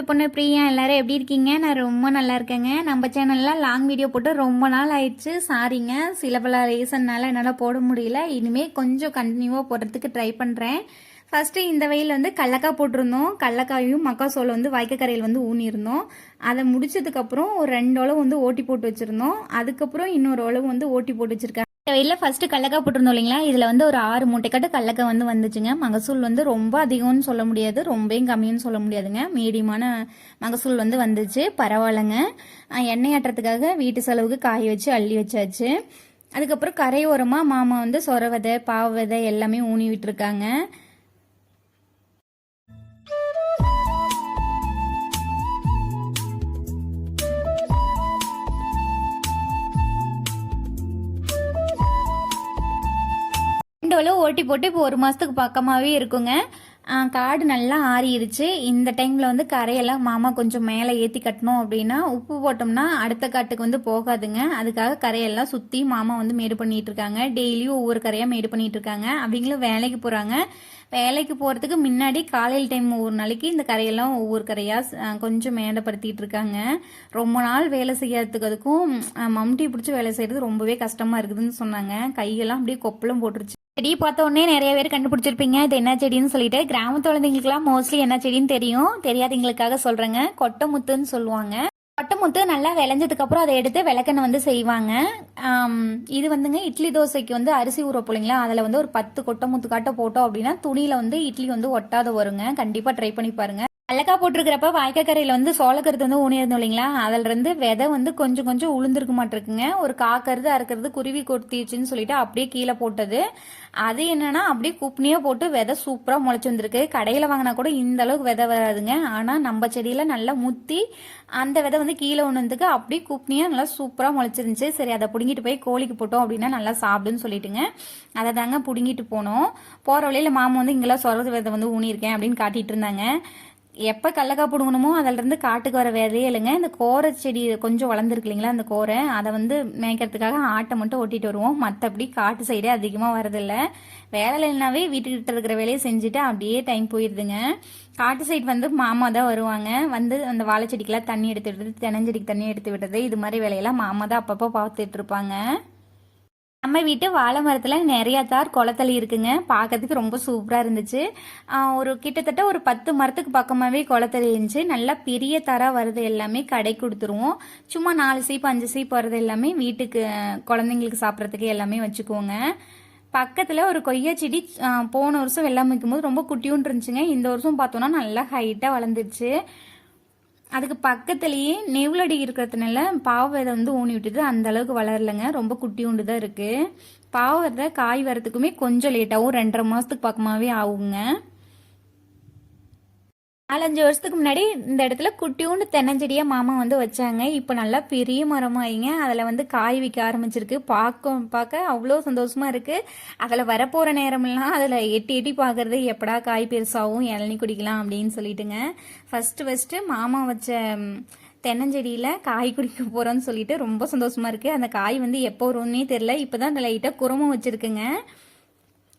Welcome பொண்ணு பிரியா எல்லாரும் எப்படி இருக்கீங்க? நான் ரொம்ப நல்லா இருக்கேங்க. நம்ம சேனல்ல லாங் வீடியோ போட்டு ரொம்ப நாள் ஆயிடுச்சு. சாரிங்க சில பல ரீசன்னால என்னால் போட முடியல. இனிமே கொஞ்சம் கண்டினியூவாக போடுறதுக்கு ட்ரை பண்ணுறேன் ஃபர்ஸ்ட்டு இந்த வெயில் வந்து கடலக்காய் போட்டிருந்தோம். கடலக்காயும் மக்காசோளம் வந்து வாய்க்கக்கரையில் வந்து ஊனியிருந்தோம். அதை முடிச்சதுக்கப்புறம் ஒரு ரெண்டு உழவு வந்து ஓட்டி போட்டு வச்சுருந்தோம். அதுக்கப்புறம் இன்னொரு உழவு வந்து ஓட்டி போட்டு வச்சிருக்காங்க. வெயில ஃபர்ஸ்ட் கடலக்காய் போட்டிருந்தோம் இல்லைங்களா? இதில் வந்து ஒரு ஆறு மூட்டைக்கட்டு கடலக்காய் வந்து வந்துச்சுங்க. மகசூல் வந்து ரொம்ப அதிகம்னு சொல்ல முடியாது. ரொம்பவும் கம்மின்னு சொல்ல முடியாதுங்க. மீடியமான மகசூல் வந்து வந்துச்சு. பரவாயில்லைங்க. எண்ணெய் ஆட்டுறதுக்காக வீட்டு செலவுக்கு காய வச்சு அள்ளி வச்சாச்சு. அதுக்கப்புறம் கரையோரமாக மாமா வந்து சொர விதை பாவ விதை எல்லாமே ஊனி விட்டுருக்காங்க. ரெண்டு ஓட்டி போட்டு இப்போ ஒரு மாதத்துக்கு பக்கமாகவே இருக்குங்க. காடு நல்லா ஆறிடுச்சு இந்த டைமில் வந்து கரையெல்லாம் மாமா கொஞ்சம் மேலே ஏற்றி கட்டணும் அப்படின்னா உப்பு போட்டோம்னா அடுத்த காட்டுக்கு வந்து போகாதுங்க. அதுக்காக கரையெல்லாம் சுற்றி மாமா வந்து மேடு பண்ணிட்டு இருக்காங்க டெய்லியும் ஒவ்வொரு கரையாக மேடு பண்ணிட்டு இருக்காங்க அவங்களும் வேலைக்கு போகிறாங்க வேலைக்கு போகிறதுக்கு முன்னாடி காலையில் டைம் ஒவ்வொரு நாளைக்கு இந்த கரையெல்லாம் ஒவ்வொரு கரையாக கொஞ்சம் மேடப்படுத்திட்டு இருக்காங்க ரொம்ப நாள் வேலை செய்யறதுக்கு அதுக்கும் மம்டி பிடிச்சி வேலை செய்கிறது ரொம்பவே கஷ்டமாக இருக்குதுன்னு சொன்னாங்க. கையெல்லாம் அப்படியே கொப்பளம் போட்டுருச்சு. செடி பார்த்த உடனே நிறைய பேர் கண்டுபிடிச்சிருப்பீங்க இது என்ன செடின்னு சொல்லிட்டு. கிராமத்து குழந்தைங்களுக்குலாம் மோஸ்ட்லி என்ன செடின்னு தெரியும். தெரியாதவங்களுக்காக சொல்றேங்க. கொட்டைமுத்துன்னு சொல்லுவாங்க. கொட்டைமுத்து நல்லா விளைஞ்சதுக்கு அப்புறம் அதை எடுத்து விளக்கெண்ணெய் வந்து செய்வாங்க. இது வந்துங்க இட்லி தோசைக்கு வந்து அரிசி ஊற போலிங்களா அதில் வந்து ஒரு பத்து கொட்டைமுத்து காட்ட போட்டோம் அப்படின்னா துணியில வந்து இட்லி வந்து ஒட்டாத வருங்க. கண்டிப்பா ட்ரை பண்ணி பாருங்க. கடலக்காய் போட்டிருக்கிறப்ப வாய்க்காக்கரையில் வந்து சோளக்கருது வந்து ஊனியிருந்தோம் இல்லைங்களா? அதில் இருந்து விதை வந்து கொஞ்சம் கொஞ்சம் உளுந்துருக்க மாட்டிருக்குங்க. ஒரு காக்கருது அறுக்கிறது குருவி கொத்திடுச்சுன்னு சொல்லிட்டு அப்படியே கீழே போட்டது. அது என்னன்னா அப்படியே குப்னியாக போட்டு விதை சூப்பராக முளைச்சு வந்திருக்கு. கடையில் வாங்கினா கூட இந்த அளவுக்கு விதை வராதுங்க. ஆனால் நம்ம செடியில் நல்லா முத்தி அந்த விதை வந்து கீழே ஒன்றுக்கு அப்படியே குப்னியாக நல்லா சூப்பராக முளைச்சிருந்துச்சு. சரி அதை பிடுங்கிட்டு போய் கோழிக்கு போட்டோம் அப்படின்னா நல்லா சாப்பிடுன்னு சொல்லிட்டுங்க. அதை தாங்க பிடுங்கிட்டு போனோம். போகிற வழியில் மாமா வந்து இங்கெல்லாம் சொரது விதை வந்து ஊனியிருக்கேன் அப்படின்னு காட்டிட்டு இருந்தாங்க. எப்போ கடலக்காய் பிடுங்கணுமோ அதிலிருந்து காட்டுக்கு வர வேலையே இல்லைங்க. இந்த கோரை செடி கொஞ்சம் வளர்ந்துருக்கு இல்லைங்களா அந்த கோரை. அதை வந்து மேய்க்கிறதுக்காக ஆட்டை மட்டும் ஓட்டிட்டு வருவோம். மற்றபடி காட்டு சைடே அதிகமாக வரதில்ல வேலை இல்லைனாவே வீட்டுக்கிட்ட இருக்கிற வேலையை செஞ்சுட்டு அப்படியே டைம் போயிடுதுங்க காட்டு சைடு வந்து மாமா தான் வருவாங்க. வந்து அந்த வாழை செடிக்கெல்லாம் தண்ணி எடுத்து விடுறது தெனஞ்செடிக்கு தண்ணி எடுத்து விடுறது இது மாதிரி வேலையெல்லாம் மாமா தான் அப்பப்போ பார்த்துட்டு இருப்பாங்க. நம்ம வீட்டு வாழை மரத்தில் நிறையா தார் குளத்தளி இருக்குங்க. பார்க்கறதுக்கு ரொம்ப சூப்பராக இருந்துச்சு. ஒரு கிட்டத்தட்ட ஒரு பத்து மரத்துக்கு பக்கமாகவே குளத்தளி இருந்துச்சு. நல்லா பெரிய தாராக வர்றது எல்லாமே கடை கொடுத்துருவோம். சும்மா நாலு சீப்பு அஞ்சு சீப்பு வர்றது எல்லாமே வீட்டுக்கு குழந்தைங்களுக்கு சாப்பிட்றதுக்கு எல்லாமே வச்சுக்குவோங்க. பக்கத்தில் ஒரு கொய்யா செடி போன வருஷம் வெள்ளம் வைக்கும்போது ரொம்ப குட்டியூன் இருந்துச்சுங்க. இந்த வருஷம் பார்த்தோன்னா நல்லா ஹைட்டாக வளர்ந்துருச்சு. அதுக்கு பக்கத்துலேயே நெவுலடி இருக்கிறதுனால பாவ விதை வந்து ஊனி விட்டுது. அந்த அளவுக்கு வளரலைங்க. ரொம்ப குட்டி உண்டு தான் இருக்குது பாவ விதை காய் வரதுக்குமே கொஞ்சம் லேட்டாகவும் ரெண்டரை மாதத்துக்கு பக்கமாகவே ஆகுங்க. நாலஞ்சு வருஷத்துக்கு முன்னாடி இந்த இடத்துல குட்டியூண்டு தென்னஞ்செடியை மாமா வந்து வச்சாங்க. இப்போ நல்லா பெரிய மரமாயிங்க. அதில் வந்து காய் வைக்க ஆரம்பிச்சிருக்கு. பார்க்க பார்க்க அவ்வளோ சந்தோஷமாக இருக்குது அதில் வரப்போகிற நேரம்லாம் அதில் எட்டி எட்டி பார்க்கறது எப்படா காய் பெருசாகவும் இளநி குடிக்கலாம் அப்படின்னு சொல்லிட்டுங்க. ஃபஸ்ட்டு ஃபஸ்ட்டு மாமா வச்ச தென்னஞ்செடியில் காய் குடிக்க போகிறோன்னு சொல்லிட்டு ரொம்ப சந்தோஷமாக இருக்குது அந்த காய் வந்து எப்போ வரும்னே தெரில இப்போ தான் லைட்டாக குரமும் வச்சுருக்குங்க.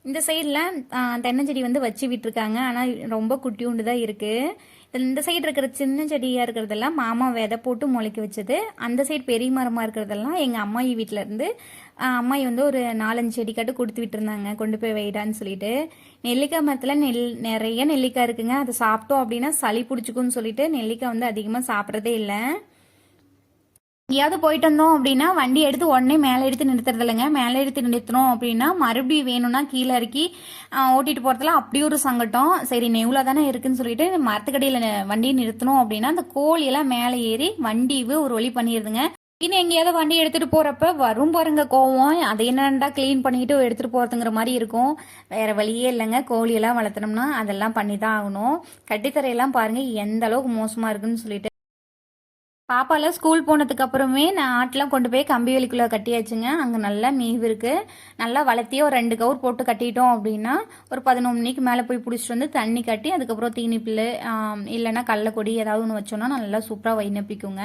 இந்த சைடில் தென்னஞ்செடி வந்து வச்சு விட்டுருக்காங்க. ஆனால் ரொம்ப குட்டியூண்டு தான் இருக்குது இந்த சைடு இருக்கிற சின்ன செடியாக இருக்கிறதெல்லாம் மாமா விதை போட்டு முளைக்க வச்சது. அந்த சைடு பெரிய மரமாக இருக்கிறதெல்லாம் எங்கள் அம்மாயி வீட்டில் இருந்து அம்மாயி வந்து ஒரு நாலஞ்சு செடி கட்டு கொடுத்து விட்டுருந்தாங்க. கொண்டு போய் வைடான்னு சொல்லிட்டு. நெல்லிக்காய் மரத்தில் நெல் நிறைய நெல்லிக்காய் இருக்குங்க. அதை சாப்பிட்டோம் அப்படின்னா சளி பிடிச்சிக்கும்னு சொல்லிட்டு நெல்லிக்காய் வந்து அதிகமாக சாப்பிட்றதே இல்லை. எங்கேயாவது போயிட்டு வந்தோம் அப்படின்னா வண்டி எடுத்து உடனே மேலே எடுத்து நிறுத்துறது இல்லைங்க மேலே எடுத்து நிறுத்தினோம் அப்படின்னா மறுபடியும் வேணும்னா கீழே இறக்கி ஓட்டிட்டு போகிறதுல அப்படி ஒரு சங்கட்டம் சரி நெவ்வளோ தானே இருக்குன்னு சொல்லிட்டு மரத்துக்கடியில் வண்டியை நிறுத்தணும் அப்படின்னா அந்த கோழியெல்லாம் மேலே ஏறி வண்டிவு ஒரு வழி பண்ணிடுதுங்க இன்னும் எங்கேயாவது வண்டி எடுத்துட்டு போறப்ப வரும் பாருங்க கோவம். அதை என்னடா க்ளீன் பண்ணிட்டு எடுத்துட்டு போறதுங்கிற மாதிரி இருக்கும். வேற வழியே இல்லைங்க. கோழியெல்லாம் வளர்த்தனோம்னா அதெல்லாம் பண்ணி தான் ஆகணும். கட்டித்தரையெல்லாம் பாருங்க எந்த அளவுக்கு மோசமா இருக்குன்னு சொல்லிட்டு. பாப்பாலாம் ஸ்கூல் போனதுக்கு அப்புறமே நான் ஆட்டெலாம் கொண்டு போய் கம்பி வேலிக்குள்ளே கட்டியாச்சுங்க. அங்கே நல்லா மேவு இருக்குது நல்லா வளர்த்தியே ஒரு ரெண்டு கவுர் போட்டு கட்டிட்டோம் அப்படின்னா ஒரு பதினொன்று மணிக்கு மேலே போய் பிடிச்சிட்டு வந்து தண்ணி கட்டி அதுக்கப்புறம் தீனி புல்லு இல்லைன்னா கடலக்கொடி ஏதாவது ஒன்று வச்சோன்னா நல்லா சூப்பராக வைநப்பிக்குங்க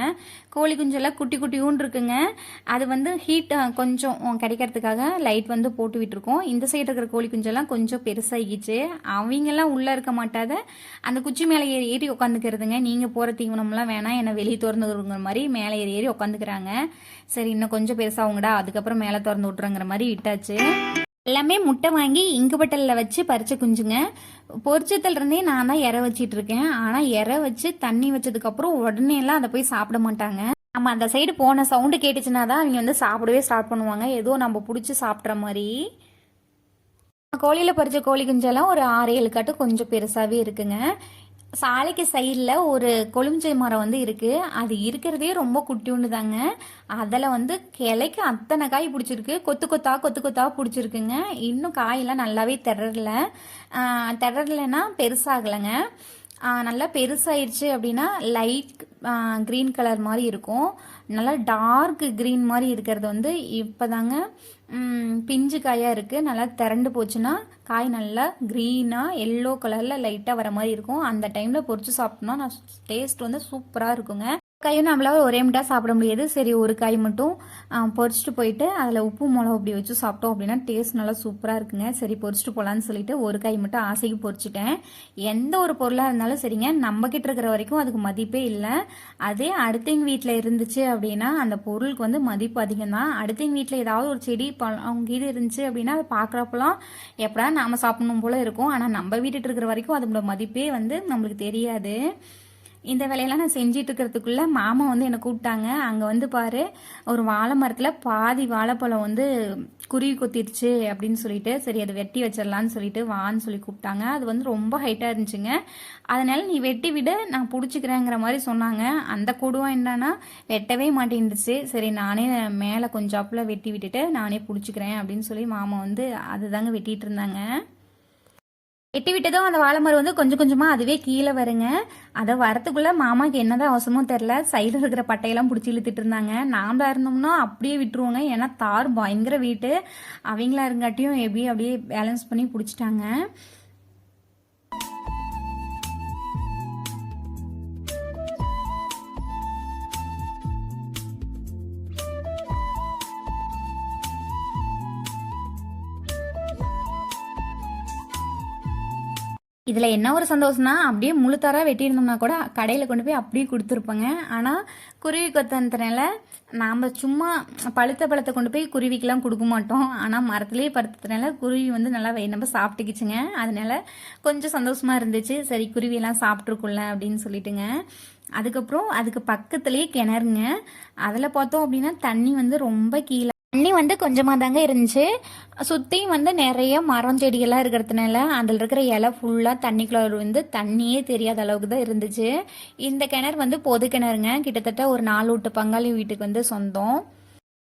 கோழி குஞ்செல்லாம் குட்டி குட்டியும் இருக்குங்க. அது வந்து ஹீட் கொஞ்சம் கிடைக்கிறதுக்காக லைட் வந்து போட்டு விட்டுருக்கோம். இந்த சைடு இருக்கிற கோழி குஞ்செல்லாம் கொஞ்சம் பெருசாகிச்சு அவங்கெல்லாம் உள்ளே இருக்க மாட்டாத. அந்த குச்சி மேலே ஏறி ஏறி உட்காந்துக்கிறதுங்க நீங்கள் போகிற தீவனம்லாம் வேணாம். என்னை வெளியே திறந்து விடுங்கிற மாதிரி மேலே ஏறி ஏறி உட்காந்துக்கிறாங்க சரி இன்னும் கொஞ்சம் பெருசாகுங்கடா அதுக்கப்புறம் மேலே திறந்து விட்றங்கிற மாதிரி விட்டாச்சு எல்லாமே முட்டை வாங்கி இங்கு பட்டலில் வச்சு பறிச்ச குஞ்சுங்க. பொரிச்சத்துல இருந்தே நான் தான் இற வச்சிட்டு இருக்கேன் ஆனால் இற வச்சு தண்ணி வச்சதுக்கப்புறம் உடனே எல்லாம் அதை போய் சாப்பிட மாட்டாங்க. நம்ம அந்த சைடு போன சவுண்டு கேட்டுச்சுன்னா தான் அவங்க வந்து சாப்பிடவே ஸ்டார்ட் பண்ணுவாங்க. ஏதோ நம்ம பிடிச்சி சாப்பிட்ற மாதிரி. கோழியில் பறித்த கோழி குஞ்செல்லாம் ஒரு ஆறு ஏழு கட்டு கொஞ்சம் பெருசாகவே இருக்குங்க. சாலைக்கு சைடில் ஒரு கொழுஞ்சை மரம் வந்து இருக்குது அது இருக்கிறதே ரொம்ப குட்டியுண்டு தாங்க அதில் வந்து கிளைக்கு அத்தனை காய் பிடிச்சிருக்கு. கொத்து கொத்தா கொத்து கொத்தா பிடிச்சிருக்குங்க. இன்னும் காயெல்லாம் நல்லாவே திரறல. திரறலைன்னா பெருசாகலைங்க. நல்லா பெருசாயிருச்சு அப்படின்னா லைட் க்ரீன் கலர் மாதிரி இருக்கும். நல்லா டார்க் க்ரீன் மாதிரி இருக்கிறது வந்து இப்போதாங்க பிஞ்சு காயாக இருக்குது நல்லா திரண்டு போச்சுன்னா காய் நல்லா க்ரீனாக எல்லோ கலரில் லைட்டாக வர மாதிரி இருக்கும். அந்த டைமில் பொறிச்சு சாப்பிட்டோம்னா நான் டேஸ்ட் வந்து சூப்பராக இருக்குங்க. காயும் நம்மளால ஒரே முட்டா சாப்பிட முடியாது. சரி ஒரு காய் மட்டும் பொறிச்சிட்டு போயிட்டு அதில் உப்பு மிளகு அப்படி வச்சு சாப்பிட்டோம் அப்படின்னா டேஸ்ட் நல்லா சூப்பராக இருக்குங்க. சரி பொறிச்சிட்டு போகலான்னு சொல்லிட்டு ஒரு காய் மட்டும் ஆசைக்கு பொறிச்சிட்டேன். எந்த ஒரு பொருளாக இருந்தாலும் சரிங்க நம்ம கிட்ட இருக்கிற வரைக்கும் அதுக்கு மதிப்பே இல்லை. அதே அடுத்தவங்க வீட்டில் இருந்துச்சு அப்படின்னா அந்த பொருளுக்கு வந்து மதிப்பு அதிகம் தான் அடுத்தவங்க வீட்டில் ஏதாவது ஒரு செடி பழம் அவங்க இது இருந்துச்சு அப்படின்னா அதை பார்க்குறப்பெல்லாம் எப்படா நாம் சாப்பிடணும் போல இருக்கும். ஆனால் நம்ம வீட்டுட்டு இருக்கிற வரைக்கும் அதோட மதிப்பே வந்து நம்மளுக்கு தெரியாது. இந்த வேலையெல்லாம் நான் செஞ்சிட்டு இருக்கிறதுக்குள்ளே மாமா வந்து என்னை கூப்பிட்டாங்க. அங்கே வந்து பாரு ஒரு வாழை மரத்தில் பாதி வாழைப்பழம் வந்து குருவி கொத்திடுச்சு அப்படின்னு சொல்லிட்டு சரி அதை வெட்டி வச்சிடலான்னு சொல்லிட்டு வான்னு சொல்லி கூப்பிட்டாங்க. அது வந்து ரொம்ப ஹைட்டாக இருந்துச்சுங்க. அதனால நீ வெட்டி விடு நான் பிடிச்சிக்கிறேங்கிற மாதிரி சொன்னாங்க. அந்த கொடுவம் என்னன்னா வெட்டவே மாட்டேன்டுச்சு சரி நானே மேலே கொஞ்சாப்புல வெட்டி விட்டுட்டு நானே பிடிச்சிக்கிறேன் அப்படின்னு சொல்லி மாமா வந்து அதுதாங்க வெட்டிட்டு இருந்தாங்க. எட்டி விட்டதும் அந்த வாழை மரம் வந்து கொஞ்சம் கொஞ்சமாக அதுவே கீழே வருங்க. அதை வரத்துக்குள்ளே மாமாக்கு என்னதான் அவசரமோ தெரில சைடில் இருக்கிற பட்டையெல்லாம் பிடிச்சி இழுத்துட்டு இருந்தாங்க. நாமளா இருந்தோம்னா அப்படியே விட்டுருவோங்க. ஏன்னா தார் பயங்கர வீட்டு. அவங்களா இருங்காட்டியும் எப்படி அப்படியே பேலன்ஸ் பண்ணி பிடிச்சிட்டாங்க. இதில் என்ன ஒரு சந்தோஷம்னா அப்படியே முழுத்தாரா வெட்டியிருந்தோம்னா கூட கடையில் கொண்டு போய் அப்படியே கொடுத்துருப்போங்க. ஆனால் குருவி கொத்தனத்தினால நாம் சும்மா பழுத்த பழத்தை கொண்டு போய் குருவிக்கெல்லாம் கொடுக்க மாட்டோம். ஆனால் மரத்துலேயே பருத்ததுனால குருவி வந்து நல்லா நம்ம சாப்பிட்டுக்கிச்சுங்க. அதனால கொஞ்சம் சந்தோஷமா இருந்துச்சு. சரி குருவியெல்லாம் சாப்பிட்ருக்குள்ள அப்படின்னு சொல்லிட்டுங்க. அதுக்கப்புறம் அதுக்கு பக்கத்துலேயே கிணறுங்க. அதில் பார்த்தோம் அப்படின்னா தண்ணி வந்து ரொம்ப கீழே தண்ணி வந்து கொஞ்சமாக தாங்க இருந்துச்சு. சுற்றியும் வந்து நிறைய மரம் செடிகள்லாம் இருக்கிறதுனால அதில் இருக்கிற இலை ஃபுல்லாக தண்ணிக்குள்ள வந்து தண்ணியே தெரியாத அளவுக்கு தான் இருந்துச்சு. இந்த கிணறு வந்து பொது கிணறுங்க. கிட்டத்தட்ட ஒரு நாலு வீட்டு பங்காளி வீட்டுக்கு வந்து சொந்தம்.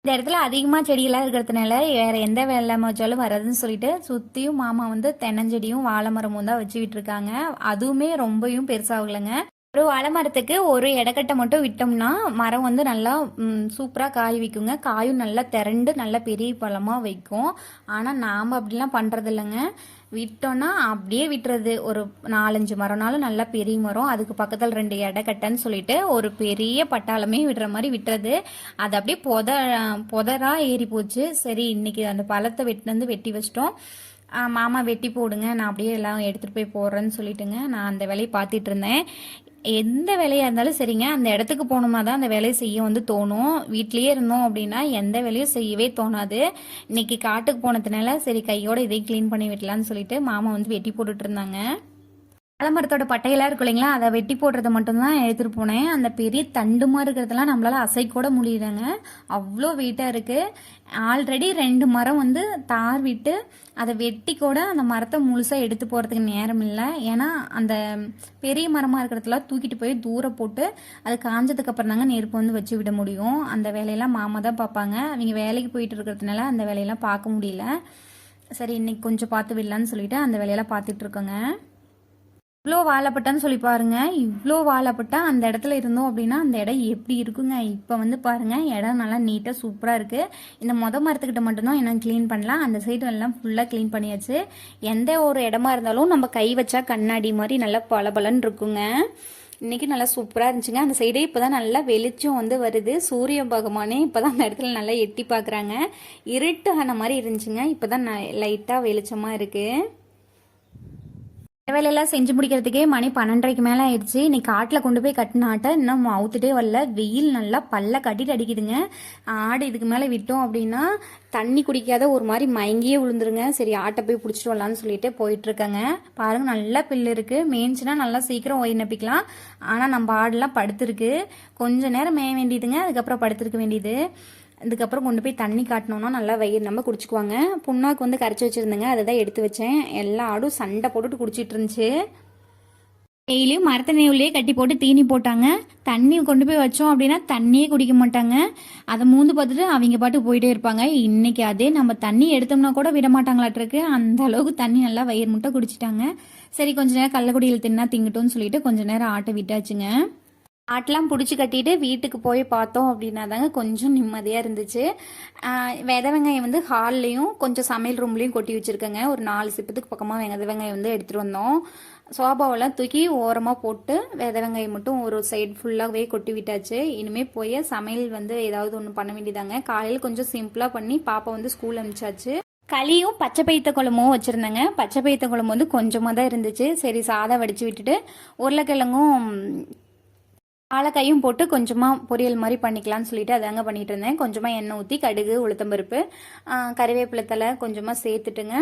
இந்த இடத்துல அதிகமாக செடியெல்லாம் இருக்கிறதுனால வேறு எந்த வெள்ளம் வச்சாலும் வராதுன்னு சொல்லிட்டு சுற்றியும் மாமா வந்து தென்னஞ்செடியும் வாழை மரமும் தான் வச்சுக்கிட்டு இருக்காங்க. அதுவுமே ரொம்பவும் பெருசாகலைங்க ஒரு வாழை மரத்துக்கு ஒரு இடக்கட்டை மட்டும் விட்டோம்னா மரம் வந்து நல்லா சூப்பராக காய் வைக்குங்க. காயும் நல்லா திரண்டு நல்லா பெரிய பழமாக வைக்கும். ஆனால் நாம் அப்படிலாம் பண்ணுறது இல்லைங்க விட்டோன்னா அப்படியே விட்டுறது. ஒரு நாலஞ்சு மரம்னாலும் நல்லா பெரிய மரம். அதுக்கு பக்கத்தில் ரெண்டு இடக்கட்டைன்னு சொல்லிட்டு ஒரு பெரிய பட்டாளமே விடுற மாதிரி விட்டுறது. அது அப்படியே புத பொதரா ஏறி போச்சு சரி இன்னைக்கு அந்த பழத்தை வெட்டி வந்து வெட்டி வச்சிட்டோம். மாமா வெட்டி போடுங்க நான் அப்படியே எல்லாம் எடுத்துகிட்டு போய் போடுறேன்னு சொல்லிட்டுங்க நான் அந்த வேலையை பார்த்துட்டு இருந்தேன். எந்த வேலையாக இருந்தாலும் சரிங்க அந்த இடத்துக்கு போகணுமா தான் அந்த வேலையை செய்ய வந்து தோணும். வீட்லேயே இருந்தோம் அப்படின்னா எந்த வேலையும் செய்யவே தோணாது. இன்னைக்கு காட்டுக்கு போனதுனால சரி கையோட இதையும் க்ளீன் பண்ணி விடலான்னு சொல்லிட்டு மாமா வந்து வெட்டி போட்டுட்டு இருந்தாங்க. ஆலமரத்தோட பட்டையெல்லாம் இருக்கும் இல்லைங்களா? அதை வெட்டி போடுறத மட்டும்தான் எடுத்துகிட்டு போனேன். அந்த பெரிய தண்டுமா இருக்கிறதெல்லாம் நம்மளால் அசைக்கூட கூட முடியலங்க. அவ்வளோ வெயிட்டாக இருக்குது ஆல்ரெடி ரெண்டு மரம் வந்து தார் விட்டு அதை வெட்டி கூட அந்த மரத்தை முழுசாக எடுத்து போகிறதுக்கு நேரம் இல்லை. ஏன்னா அந்த பெரிய மரமாக இருக்கிறதுலாம் தூக்கிட்டு போய் தூரம் போட்டு அது காஞ்சதுக்கப்புறம் தாங்க நெருப்பு வந்து வச்சு விட முடியும். அந்த வேலையெல்லாம் மாமா தான் பார்ப்பாங்க. அவங்க வேலைக்கு போயிட்டு இருக்கிறதுனால அந்த வேலையெல்லாம் பார்க்க முடியல. சரி இன்னைக்கு கொஞ்சம் பார்த்து விடலான்னு சொல்லிட்டு அந்த வேலையெல்லாம் பார்த்துட்டு இருக்கோங்க. இவ்வளோ வாழைப்பட்டான்னு சொல்லி பாருங்க. இவ்வளோ வாழைப்பட்டா அந்த இடத்துல இருந்தோம் அப்படின்னா அந்த இடம் எப்படி இருக்குங்க? இப்போ வந்து பாருங்க இடம் நல்லா நீட்டாக சூப்பராக இருக்கு. இந்த மொத மரத்துக்கிட்ட மட்டும்தான் என்ன க்ளீன் பண்ணலாம். அந்த சைடு எல்லாம் ஃபுல்லாக க்ளீன் பண்ணியாச்சு. எந்த ஒரு இடமா இருந்தாலும் நம்ம கை வச்சா கண்ணாடி மாதிரி நல்லா பளபளன்னு இருக்குங்க. இன்றைக்கி நல்லா சூப்பராக இருந்துச்சுங்க. அந்த சைடே இப்போ தான் நல்லா வெளிச்சம் வந்து வருது. சூரிய பகவானே இப்போ தான் அந்த இடத்துல நல்லா எட்டி பார்க்குறாங்க இருட்டு ஆன மாதிரி இருந்துச்சுங்க. இப்போ தான் லைட்டாக வெளிச்சமாக இருக்குது வேலையெல்லாம் செஞ்சு முடிக்கிறதுக்கே மணி பன்னெண்டரைக்கு மேலே ஆயிடுச்சு. இன்னைக்கு காட்டில் கொண்டு போய் கட்டின ஆட்டை இன்னும் அவுத்துட்டே வரல. வெயில் நல்லா பல்ல கட்டிட்டு அடிக்குதுங்க. ஆடு இதுக்கு மேலே விட்டோம் அப்படின்னா தண்ணி குடிக்காத ஒரு மாதிரி மயங்கியே விழுந்துருங்க. சரி ஆட்டை போய் பிடிச்சிட்டு வரலான்னு சொல்லிட்டு போயிட்டு இருக்கேங்க பாருங்க நல்லா பில்லு இருக்கு. மேய்ஞ்சுனா நல்லா சீக்கிரம் ஒய் நப்பிக்கலாம். ஆனால் நம்ம ஆடுலாம் படுத்துருக்கு. கொஞ்ச நேரம் மேய வேண்டியதுங்க. அதுக்கப்புறம் படுத்திருக்க வேண்டியது. அதுக்கப்புறம் கொண்டு போய் தண்ணி காட்டினோன்னா நல்லா வயிறு நம்ம குடிச்சுக்குவாங்க. புண்ணாக்கு வந்து கரைச்சி வச்சுருந்தேங்க அதை தான் எடுத்து வச்சேன். எல்லா ஆடும் சண்டை போட்டுட்டு குடிச்சிட்டு இருந்துச்சு. டெய்லியும் மரத்த நெய்வுலேயே கட்டி போட்டு தீனி போட்டாங்க. தண்ணி கொண்டு போய் வச்சோம் அப்படின்னா தண்ணியே குடிக்க மாட்டாங்க. அதை மூந்து பார்த்துட்டு அவங்க பாட்டு போயிட்டே இருப்பாங்க. இன்னைக்கு அதே நம்ம தண்ணி எடுத்தோம்னா கூட விட மாட்டாங்களாட்டிருக்கு அந்த அளவுக்கு தண்ணி நல்லா வயிறு முட்டை குடிச்சிட்டாங்க. சரி கொஞ்ச நேரம் கள்ளக்குடியில் தின்னா திங்கட்டும்னு சொல்லிட்டு கொஞ்ச நேரம் ஆட்டை விட்டாச்சுங்க. ஆட்டெலாம் பிடிச்சி கட்டிட்டு வீட்டுக்கு போய் பார்த்தோம் அப்படின்னா தாங்க கொஞ்சம் நிம்மதியாக இருந்துச்சு. வெதை வித வெங்காயம் வந்து ஹால்லையும் கொஞ்சம் சமையல் ரூம்லேயும் கொட்டி வச்சுருக்கேங்க. ஒரு நாலு சிப்பத்துக்கு பக்கமாக வெங்கத வெங்காயம் வந்து எடுத்துகிட்டு வந்தோம். சோபாவெல்லாம் தூக்கி ஓரமாக போட்டு வித வெங்காயம் மட்டும் ஒரு சைடு ஃபுல்லாகவே கொட்டி விட்டாச்சு. இனிமேல் போய் சமையல் வந்து ஏதாவது ஒன்று பண்ண வேண்டியதாங்க காலையில் கொஞ்சம் சிம்பிளாக பண்ணி பாப்பா வந்து ஸ்கூல் அனுப்பிச்சாச்சு. களியும் பச்சை பைத்த குழம்பும் வச்சுருந்தேங்க. பச்சை பைத்த குழம்பு வந்து கொஞ்சமாக தான் இருந்துச்சு. சரி சாதம் வடித்து விட்டுட்டு உருளைக்கிழங்கும் வாழைக்காயும் போட்டு கொஞ்சமாக பொரியல் மாதிரி பண்ணிக்கலாம்னு சொல்லிட்டு அதாங்க பண்ணிட்டு இருந்தேன். கொஞ்சமாக எண்ணெய் ஊற்றி கடுகு உளுத்தம்பருப்பு ஆ, கறிவேப்பிலை தலை கொஞ்சமாக சேர்த்துட்டுங்க.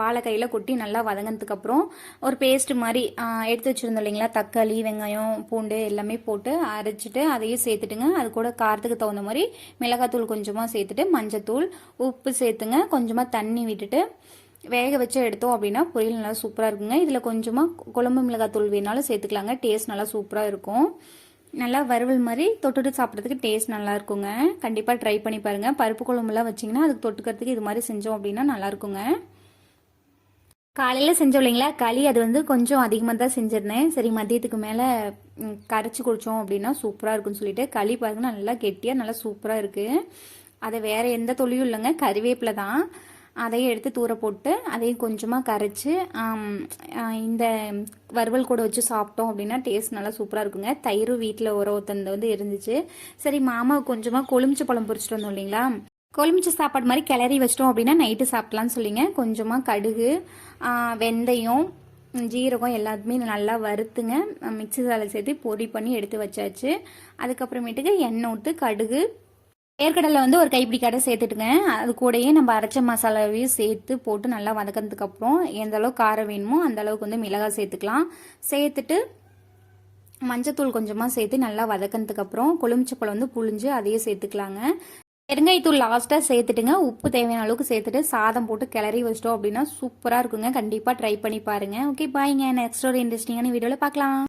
வாழைக்காயில் கொட்டி நல்லா வதங்கினதுக்கப்புறம் ஒரு பேஸ்ட் மாதிரி எடுத்து வச்சுருந்தோம் இல்லைங்களா? தக்காளி வெங்காயம் பூண்டு எல்லாமே போட்டு அரைச்சிட்டு அதையும் சேர்த்துட்டுங்க. அது கூட காரத்துக்கு தகுந்த மாதிரி மிளகாத்தூள் கொஞ்சமாக சேர்த்துட்டு மஞ்சத்தூள் உப்பு சேர்த்துங்க. கொஞ்சமாக தண்ணி விட்டுட்டு வேக வச்சு எடுத்தோம் அப்படின்னா பொரியல் நல்லா சூப்பராக இருக்குங்க. இதில் கொஞ்சமாக குழம்பு மிளகாத்தூள் வேணாலும் சேர்த்துக்கலாங்க. டேஸ்ட் நல்லா சூப்பராக இருக்கும். நல்லா வறுவல் மாதிரி தொட்டுட்டு சாப்பிட்றதுக்கு டேஸ்ட் நல்லா இருக்குங்க. கண்டிப்பாக ட்ரை பண்ணி பாருங்கள் பருப்பு குழம்புலாம் வச்சிங்கன்னா அதுக்கு தொட்டுக்கிறதுக்கு இது மாதிரி செஞ்சோம் அப்படின்னா நல்லா இருக்குங்க. காலையில் செஞ்சோம் இல்லைங்களா? களி அது வந்து கொஞ்சம் அதிகமாக தான் செஞ்சிருந்தேன். சரி மதியத்துக்கு மேலே கரைச்சி குடித்தோம் அப்படின்னா சூப்பராக இருக்குன்னு சொல்லிட்டு களி பாருங்கன்னா நல்லா கெட்டியாக நல்லா சூப்பராக இருக்குது அதை வேறு எந்த தொழிலும் இல்லைங்க. கறிவேப்பில் தான். அதையும் எடுத்து தூர போட்டு அதையும் கொஞ்சமாக கரைச்சி இந்த வறுவல் கூட வச்சு சாப்பிட்டோம் அப்படின்னா டேஸ்ட் நல்லா சூப்பராக இருக்குங்க. தயிரும் வீட்டில் ஒருத்தந்த வந்து இருந்துச்சு. சரி மாமா கொஞ்சமாக கொழுமிச்சு பழம் பொரிச்சிட்டு வந்தோம் இல்லைங்களா? கொழுமிச்ச சாப்பாடு மாதிரி கிளறி வச்சிட்டோம் அப்படின்னா நைட்டு சாப்பிட்லான்னு சொல்லிங்க. கொஞ்சமாக கடுகு வெந்தயம் ஜீரகம் எல்லாத்துமே நல்லா வறுத்துங்க. மிக்சி சாலை சேர்த்து பொடி பண்ணி எடுத்து வச்சாச்சு. அதுக்கப்புறமேட்டுக்கு எண்ணெய் ஊற்று கடுகு ஏற்கடலை வந்து ஒரு கைப்பிடி கடை சேர்த்துட்டுங்க. அது கூடயே நம்ம அரைச்ச மசாலாவையும் சேர்த்து போட்டு நல்லா வதக்கினதுக்கப்புறம் எந்த அளவுக்கு காரம் வேணுமோ அந்த அளவுக்கு வந்து மிளகாய் சேர்த்துக்கலாம். சேர்த்துட்டு மஞ்சத்தூள் கொஞ்சமாக சேர்த்து நல்லா வதக்கினதுக்கு அப்புறம் கொழுமிச்சப்பழம் வந்து புழிஞ்சு அதையே சேர்த்துக்கலாங்க. பெருங்காயத்தூள் லாஸ்ட்டாக சேர்த்துட்டுங்க. உப்பு தேவையான அளவுக்கு சேர்த்துட்டு சாதம் போட்டு கிளறி வச்சிட்டோம் அப்படின்னா சூப்பராக இருக்குங்க. கண்டிப்பாக ட்ரை பண்ணி பாருங்க. ஓகே பாய்ங்க நெக்ஸ்ட் ஒரு இன்ட்ரெஸ்டிங்கான வீடியோவில் பார்க்கலாம்